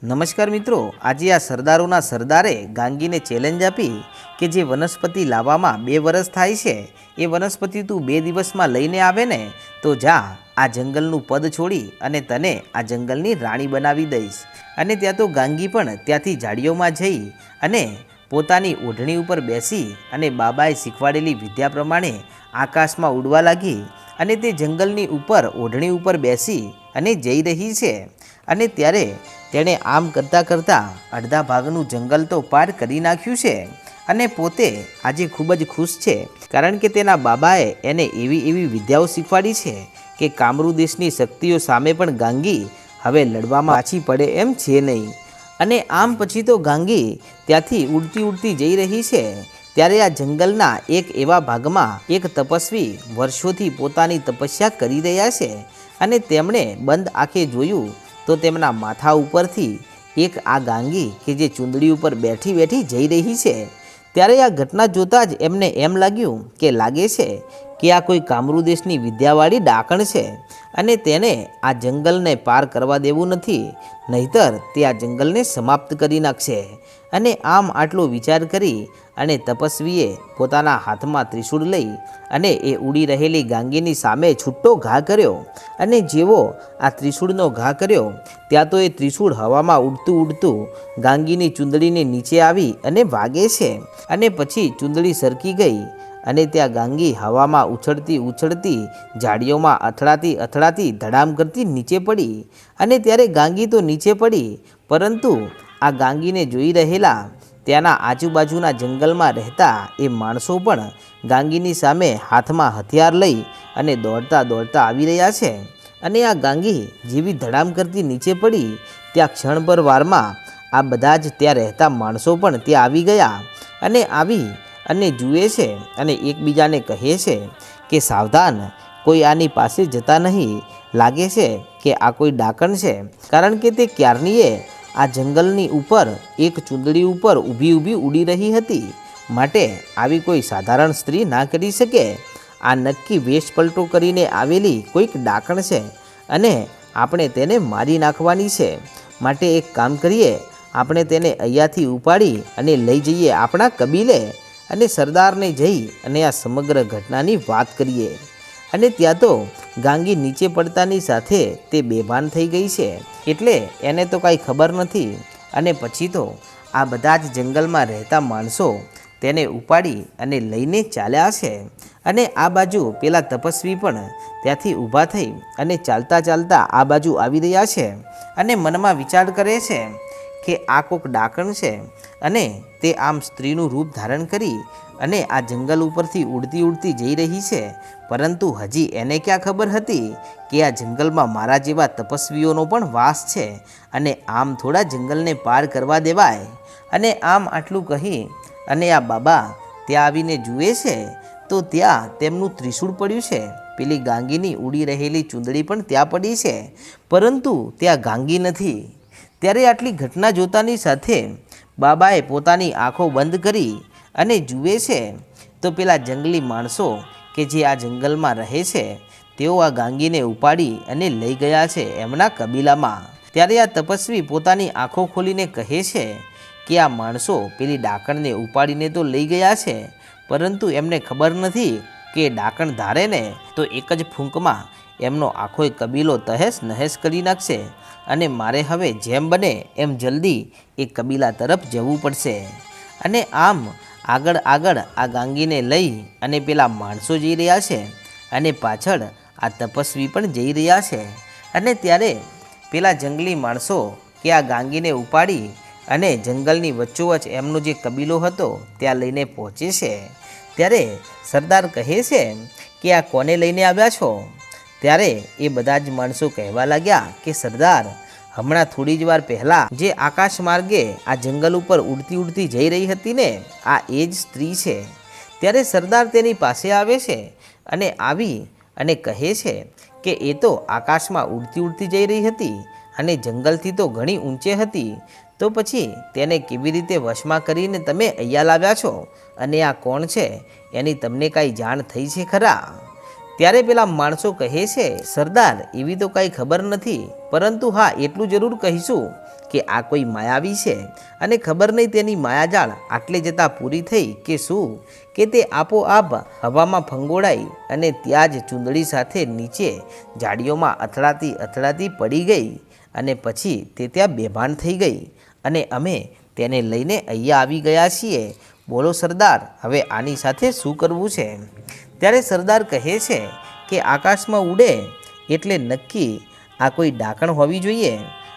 નમસ્કાર મિત્રો, આજે આ સરદારોના સરદારે ગાંગીને ચેલેન્જ આપી કે જે વનસ્પતિ લાવવામાં બે વર્ષ થાય છે, એ વનસ્પતિ તું બે દિવસમાં લઈને આવે ને, તો જા, આ જંગલનું પદ છોડી અને તને આ જંગલની રાણી બનાવી દઈશ. અને ત્યાં તો ગાંગી પણ ત્યાંથી ઝાડીઓમાં જઈ અને પોતાની ઓઢણી ઉપર બેસી અને બાબાએ શીખવાડેલી વિદ્યા પ્રમાણે આકાશમાં ઉડવા લાગી અને તે જંગલની ઉપર, ઓઢણી ઉપર બેસી અને જઈ રહી છે. અને ત્યારે તેણે આમ કરતાં કરતાં અડધા ભાગનું જંગલ તો પાર કરી નાખ્યું છે અને પોતે આજે ખૂબ જ ખુશ છે. કારણ કે તેના બાબાએ એને એવી એવી વિદ્યાઓ શીખવાડી છે કે કામરૂ દેશની શક્તિઓ સામે પણ ગાંગી હવે લડવામાં પાછી પડે એમ છે નહીં. અને આમ પછી તો ગાંગી ત્યાંથી ઉડતી ઉડતી જઈ રહી છે. ત્યારે આ જંગલના એક એવા ભાગમાં એક તપસ્વી વર્ષોથી પોતાની તપસ્યા કરી રહ્યા છે અને તેમણે બંધ આંખે જોયું તો તેમના માથા ઉપરથી એક આ ગાંગી કે જે ચૂંદડી ઉપર બેઠી બેઠી જઈ રહી છે. ત્યારે આ ઘટના જોતાં જ એમને એમ લાગ્યું કે લાગે છે કે આ કોઈ કામરૂ દેશની વિદ્યાવાળી ડાકણ છે અને તેને આ જંગલને પાર કરવા દેવું નથી, નહીતર તે આ જંગલને સમાપ્ત કરી નાખશે. અને આમ આટલો વિચાર કરી અને તપસ્વીએ પોતાના હાથમાં ત્રિશૂળ લઈ અને એ ઉડી રહેલી ગાંગીની સામે છૂટ્ટો ઘા કર્યો. અને જેવો આ ત્રિશૂળનો ઘા કર્યો, ત્યાં તો એ ત્રિશૂળ હવામાં ઉડતું ઉડતું ગાંગીની ચૂંદડીની નીચે આવી અને વાગે છે. અને પછી ચૂંદડી સરકી ગઈ અને ત્યાં ગાંગી હવામાં ઉછળતી ઉછળતી ઝાડીઓમાં અથડાતી અથડાતી ધડામ કરતી નીચે પડી. અને ત્યારે ગાંગી તો નીચે પડી, પરંતુ આ ગાંગીને જોઈ રહેલા ત્યાંના આજુબાજુના જંગલમાં રહેતા એ માણસો પણ ગાંગીની સામે હાથમાં હથિયાર લઈ અને દોડતા દોડતા આવી રહ્યા છે. અને આ ગાંગી જેવી ધડામ કરતી નીચે પડી, ત્યાં ક્ષણભર વારમાં આ બધા જ ત્યાં રહેતા માણસો પણ ત્યાં આવી ગયા અને આવી અને જુએ છે અને એકબીજાને કહે છે કે, સાવધાન, કોઈ આની પાસે જતા નહીં. લાગે છે કે આ કોઈ ડાકણ છે. કારણ કે તે ક્યારનીએ આ જંગલની ઉપર એક ચૂંદડી ઉપર ઊભી ઊભી ઉડી રહી હતી. માટે આવી કોઈ સાધારણ સ્ત્રી ના કરી શકે. આ નક્કી વેશ પલટો કરીને આવેલી કોઈક ડાકણ છે અને આપણે તેને મારી નાખવાની છે. માટે એક કામ કરીએ, આપણે તેને અહીંયાથી ઉપાડી અને લઈ જઈએ આપણા કબીલે અને સરદારને જઈ અને આ સમગ્ર ઘટનાની વાત કરીએ. અને ત્યાં તો ગાંગી નીચે પડતાની સાથે તે બેભાન થઈ ગઈ છે. એટલે એને તો કાંઈ ખબર નથી. અને પછી તો આ બધા જ જંગલમાં રહેતા માણસો તેને ઉપાડી અને લઈને ચાલ્યા છે. અને આ બાજુ પેલા તપસ્વી પણ ત્યાંથી ઊભા થઈ અને ચાલતા ચાલતા આ બાજુ આવી રહ્યા છે અને મનમાં વિચાર કરે છે કે આ કોક ડાકણ છે અને તે આમ સ્ત્રીનું રૂપ ધારણ કરી અને આ જંગલ ઉપરથી ઉડતી ઉડતી જઈ રહી છે. પરંતુ હજી એને ક્યાં ખબર હતી કે આ જંગલમાં મારા જેવા તપસ્વીઓનો પણ વાસ છે અને આમ થોડા જંગલને પાર કરવા દેવાય. અને આમ આટલું કહી અને આ બાબા ત્યાં આવીને જુએ છે તો ત્યાં તેમનું ત્રિશૂળ પડ્યું છે. પેલી ગાંગીની ઉડી રહેલી ચૂંદડી પણ ત્યાં પડી છે. પરંતુ ત્યાં ગાંગી નથી. ત્યારે આટલી ઘટના જોતાની સાથે બાબાએ પોતાની આંખો બંધ કરી અને જુએ છે, તો પેલા જંગલી માણસો કે જે આ જંગલમાં રહે છે, તેઓ આ ગાંગીને ઉપાડી અને લઈ ગયા છે એમના કબીલામાં. ત્યારે આ તપસ્વી પોતાની આંખો ખોલીને કહે છે કે આ માણસો પેલી ડાકણને ઉપાડીને તો લઈ ગયા છે, પરંતુ એમને ખબર નથી કે ડાકણ ધારે ને તો એક જ ફૂંકમાં એમનો આખોય કબીલો તહેસ નહેસ કરી નાખશે અને મારે હવે જેમ બને એમ જલ્દી એ કબીલા તરફ જવું પડશે. અને આમ આગળ આગળ આ ગાંગીને લઈ અને પેલા માણસો જઈ રહ્યા છે અને પાછળ આ તપસ્વી પણ જઈ રહ્યા છે. અને ત્યારે પેલા જંગલી માણસો કે આ ગાંગીને ઉપાડી અને જંગલની વચ્ચોવચ્ચ એમનો જે કબીલો હતો ત્યાં લઈને પહોંચે છે. ત્યારે સરદાર કહે છે કે આ કોને લઈને આવ્યા છો? ત્યારે એ બધા જ માણસો કહેવા લાગ્યા કે, સરદાર, હમણાં થોડી જ વાર પહેલાં જે આકાશ માર્ગે આ જંગલ ઉપર ઉડતી ઉડતી જઈ રહી હતી ને, આ એ જ સ્ત્રી છે. ત્યારે સરદાર તેની પાસે આવે છે અને આવી અને કહે છે કે, એ તો આકાશમાં ઉડતી ઉડતી જઈ રહી હતી અને જંગલથી તો ઘણી ઊંચે હતી. તો પછી તેને કેવી રીતે વશમાં કરીને તમે અહીંયા લાવ્યા છો? અને આ કોણ છે? એની તમને કાંઈ જાણ થઈ છે ખરા? ત્યારે પેલા માણસો કહે છે, સરદાર, એવી તો કાંઈ ખબર નથી, પરંતુ હા, એટલું જરૂર કહીશું કે આ કોઈ માયાવી છે. અને ખબર નહીં તેની માયાજાળ આટલે જતાં પૂરી થઈ કે શું? કે તે આપોઆપ હવામાં ફંગોળાઈ અને ત્યાં જ ચૂંદડી સાથે નીચે જાડીઓમાં અથડાતી અથડાતી પડી ગઈ અને પછી તે ત્યાં બેભાન થઈ ગઈ. અને અમે તેને લઈને અહીંયા આવી ગયા છીએ બોલો સરદાર, હવે આની સાથે શું કરવું છે? ત્યારે સરદાર કહે છે કે આકાશમાં ઉડે એટલે નક્કી આ કોઈ ડાકણ હોવી જોઈએ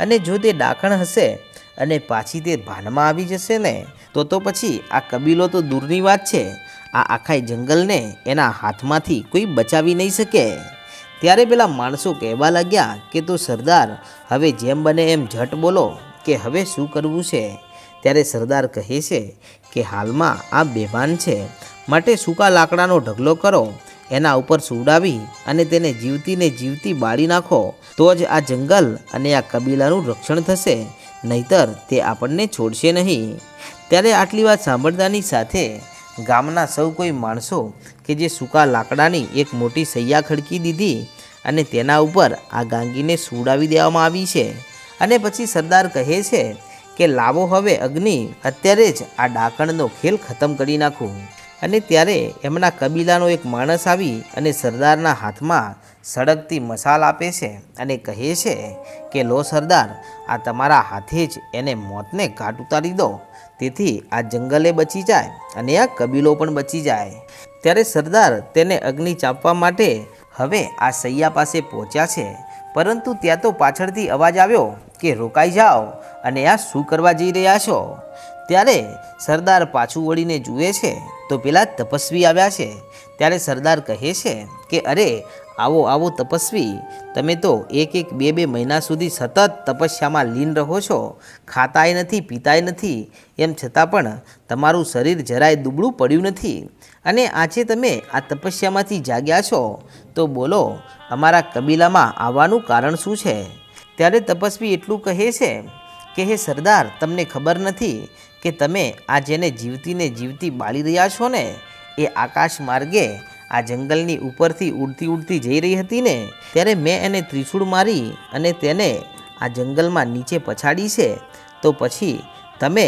અને જો તે ડાકણ હશે અને પાછી તે ભાનમાં આવી જશે ને, તો તો પછી આ કબીલો તો દૂરની વાત છે. આ આખા જંગલને એના હાથમાંથી કોઈ બચાવી નહીં શકે. ત્યારે પેલા માણસો કહેવા લાગ્યા કે તો સરદાર, હવે જેમ બને એમ ઝટ બોલો કે હવે શું કરવું છે? ત્યારે સરદાર કહે છે કે હાલમાં આ બેભાન છે. માટે સૂકા લાકડાનો ઢગલો કરો, એના ઉપર સુવડાવી અને તેને જીવતીને જીવતી બાળી નાખો. તો જ આ જંગલ અને આ કબીલાનું રક્ષણ થશે, નહીતર તે આપણને છોડશે નહીં. ત્યારે આટલી વાત સાંભળતાની સાથે ગામના સૌ કોઈ માણસો કે જે સૂકા લાકડાની એક મોટી સૈયા ખડકી દીધી અને તેના ઉપર આ ગાંગીને સુવડાવી દેવામાં આવી છે. અને પછી સરદાર કહે છે કે લાવો હવે અગ્નિ, અત્યારે જ આ ડાકણનો ખેલ ખતમ કરી નાખું. અને ત્યારે એમના કબીલાનો એક માણસ આવી અને સરદારના હાથમાં સળગતી મસાલ આપે છે અને કહે છે કે, લો સરદાર, આ તમારા હાથે જ એને મોતને ઘાટ ઉતારી દો. તેથી આ જંગલે બચી જાય અને આ કબીલો પણ બચી જાય. ત્યારે સરદાર તેને અગ્નિ ચાપવા માટે હવે આ સૈયા પાસે પહોંચ્યા છે પરંતુ ત્યાં તો પાછળથી અવાજ આવ્યો કે રોકાઈ જાઓ અને આ શું કરવા જઈ રહ્યા છો? ત્યારે સરદાર પાછું વળીને જુએ છે. તો પેલા તપસ્વી આવ્યા છે. ત્યારે સરદાર કહે છે કે અરે આવો આવો તપસ્વી. તમે તો એક એક બે બે મહિના સુધી સતત તપસ્યામાં લીન રહો છો. ખાતાય નથી, પીતાય નથી. એમ છતાં પણ તમારું શરીર જરાય દુબળું પડ્યું નથી. અને આજે તમે આ તપસ્યામાંથી જાગ્યા છો. તો બોલો, અમારા કબીલામાં આવવાનું કારણ શું છે? ત્યારે તપસ્વી એટલું કહે છે કે, હે સરદાર, તમને ખબર નથી કે તમે આ જેને જીવતીને જીવતી બાળી રહ્યા છો ને, એ આકાશ માર્ગે આ જંગલની ઉપરથી ઉડતી ઉડતી જઈ રહી હતી ને, ત્યારે મેં એને ત્રિશૂળ મારી અને તેને આ જંગલમાં નીચે પછાડી છે. તો પછી તમે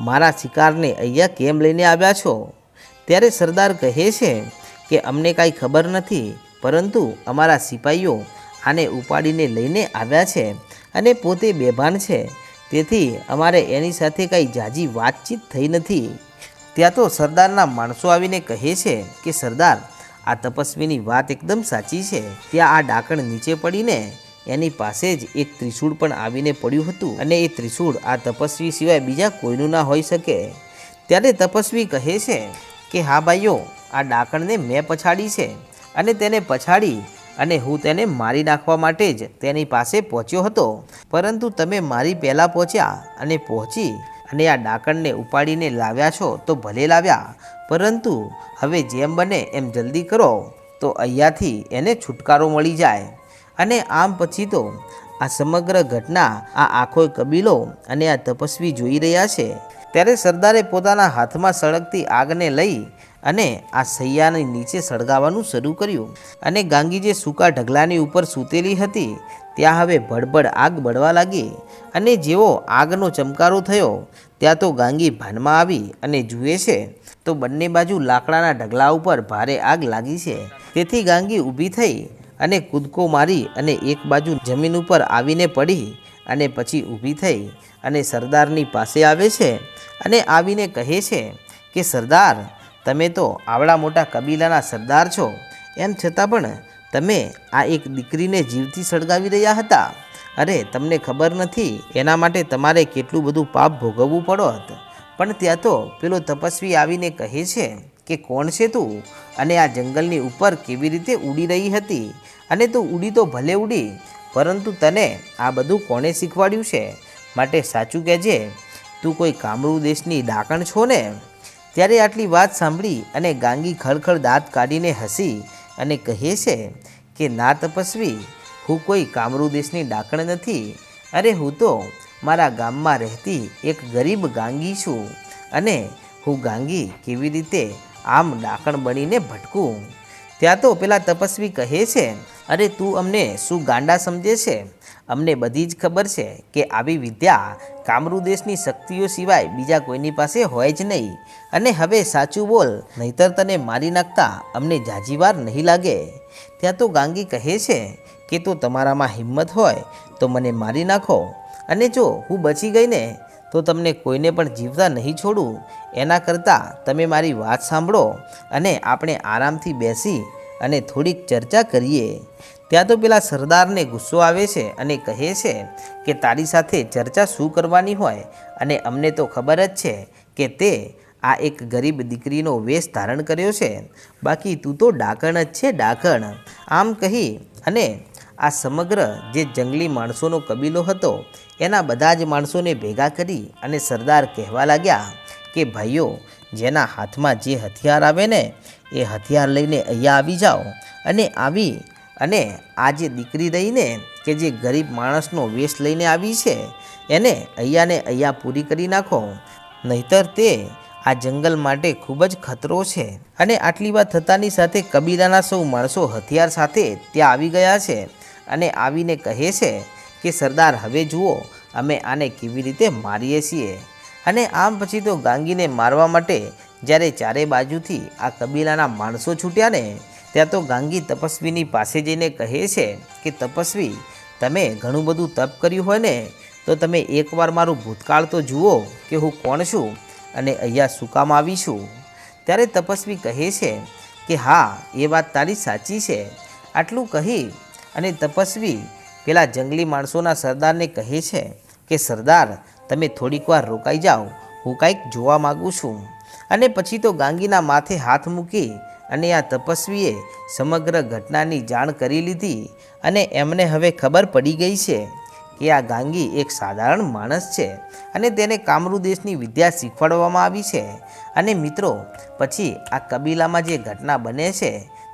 મારા શિકારને અહીંયા કેમ લઈને આવ્યા છો? ત્યારે સરદાર કહે છે કે, અમને કાંઈ ખબર નથી, પરંતુ અમારા સિપાહીઓ આને ઉપાડીને લઈને આવ્યા છે અને પોતે બેભાન છે. તેથી અમારે એની સાથે કાંઈ જાજી વાતચીત થઈ નથી. ત્યાં તો સરદારના માણસો આવીને કહે છે કે, સરદાર આ તપસ્વીની વાત એકદમ સાચી છે. ત્યાં આ ડાકણ નીચે પડીને એની પાસે જ એક ત્રિશૂળ પણ આવીને પડ્યું હતું અને એ ત્રિશૂળ આ તપસ્વી સિવાય બીજા કોઈનું ના હોઈ શકે. ત્યારે તપસ્વી કહે છે કે, હા ભાઈઓ, આ ડાકણને મેં પછાડી છે અને તેને પછાડી અને હું તેને મારી નાખવા માટે જ તેની પાસે પહોંચ્યો હતો. પરંતુ તમે મારી પહેલાં પહોંચ્યા અને પહોંચી અને આ ડાકણને ઉપાડીને લાવ્યા છો તો ભલે લાવ્યા પરંતુ હવે જેમ બને એમ જલ્દી કરો, તો અહીંયાથી એને છુટકારો મળી જાય. અને આમ પછી તો આ સમગ્ર ઘટના, આ આખો કબીલો અને આ તપસ્વી જોઈ રહ્યા છે. ત્યારે સરદારે પોતાના હાથમાં સળગતી આગને લઈ અને આ સૈયાની નીચે સળગાવવાનું શરૂ કર્યું. અને ગાંગી જે સૂકા ઢગલાની ઉપર સૂતેલી હતી, ત્યાં હવે ભડભડ આગ બળવા લાગી. અને જેવો આગનો ચમકારો થયો, ત્યાં તો ગાંગી ભાનમાં આવી અને જુએ છે તો બંને બાજુ લાકડાના ઢગલા ઉપર ભારે આગ લાગી છે. તેથી ગાંગી ઊભી થઈ અને કૂદકો મારી અને એક બાજુ જમીન ઉપર આવીને પડી અને પછી ઊભી થઈ અને સરદારની પાસે આવે છે અને આવીને કહે છે કે, સરદાર, તમે તો આવડા મોટા કબીલાના સરદાર છો. એમ છતાં પણ તમે આ એક દીકરીને જીવતી સળગાવી રહ્યા હતા. અરે, તમને ખબર નથી એના માટે તમારે કેટલું બધું પાપ ભોગવવું પડોત. પણ ત્યાં તો પેલો તપસ્વી આવીને કહે છે કે કોણ છે તું? અને આ જંગલની ઉપર કેવી રીતે ઉડી રહી હતી? અને તું ઉડી તો ભલે ઉડી, પરંતુ તને આ બધું કોણે શીખવાડ્યું છે? માટે સાચું કહેજે, તું કોઈ કામરૂ દેશની ડાકણ છો ને? ત્યારે આટલી વાત સાંભળી અને ગાંગી ખળખળ દાંત કાઢીને હસી અને કહે છે કે, ના તપસ્વી, હું કોઈ કામરૂ દેશની ડાકણ નથી. અરે હું તો મારા ગામમાં રહેતી એક ગરીબ ગાંગી છું અને હું ગાંગી કેવી રીતે આમ ડાકણ બનીને ભટકું? ત્યાં તો પેલા તપસ્વી કહે છે, અરે, તું અમને શું ગાંડા સમજે છે? અમને બધી જ ખબર છે કે આવી વિદ્યા કામરૂ દેશની શક્તિઓ સિવાય બીજા કોઈની પાસે હોય જ નહીં. અને હવે સાચું બોલ, નહીતર તને મારી નાખતા અમને જાજીવાર નહીં લાગે. ત્યાં તો ગાંગી કહે છે કે, તો તમારામાં હિંમત હોય, તો મને મારી નાખો. અને જો હું બચી ગઈ ને, તો તમને કોઈને પણ જીવતા નહીં છોડું. એના કરતાં તમે મારી વાત સાંભળો અને આપણે આરામથી બેસી અને થોડીક ચર્ચા કરીએ. ત્યાં તો પેલા સરદારને ગુસ્સો આવે છે અને કહે છે કે તારી સાથે ચર્ચા શું કરવાની હોય? અને અમને તો ખબર જ છે કે તે આ એક ગરીબ દીકરીનો વેશ ધારણ કર્યો છે. બાકી તું તો ડાકણ જ છે ડાકણ. આમ કહી અને આ સમગ્ર જે જંગલી માણસોનો કબીલો હતો એના બધા જ માણસોને ભેગા કરી અને સરદાર કહેવા લાગ્યા કે, ભાઈઓ, જેના હાથમાં જે હથિયાર આવે ને, એ હથિયાર લઈને અહીંયા આવી જાઓ અને આવી અને આ જે દીકરી રહીને કે જે ગરીબ માણસનો વેશ લઈને આવી છે, એને અહીંયાને અહીંયા પૂરી કરી નાખો. નહીતર તે આ જંગલ માટે ખૂબ જ ખતરો છે. અને આટલી વાત થતાની સાથે કબીલાના સૌ માણસો હથિયાર સાથે ત્યાં આવી ગયા છે અને આવીને કહે છે કે સરદાર, હવે જુઓ, અમે આને કેવી રીતે મારીએ છીએ. અને આમ પછી તો ગાંગીને મારવા માટે જ્યારે ચારે બાજુથી આ કબીલાના માણસો છૂટ્યા ને, ત્યાં તો ગાંગી તપસ્વીની પાસે જઈને કહે છે કે, તપસ્વી, તમે ઘણું બધું તપ કર્યું હોય ને, તો તમે એકવાર મારું ભૂતકાળ તો જુઓ કે હું કોણ છું અને અહીંયા શું કામ આવી છું. ત્યારે તપસ્વી કહે છે કે, હા, એ વાત તારી સાચી છે. આટલું કહી અને તપસ્વી પેલા જંગલી માણસોના સરદારને કહે છે કે, સરદાર, તમે થોડીક વાર રોકાઈ જાઓ. હું કાંઈક જોવા માગું છું. અને પછી તો ગાંગીના માથે હાથ મૂકી અને આ તપસ્વીએ સમગ્ર ઘટનાની જાણ કરી લીધી અને એમને હવે ખબર પડી ગઈ છે કે આ ગાંગી એક સાધારણ માણસ છે અને તેને કામરૂ દેશની વિદ્યા શીખવાડવામાં આવી છે. અને મિત્રો, પછી આ કબીલામાં જે ઘટના બને છે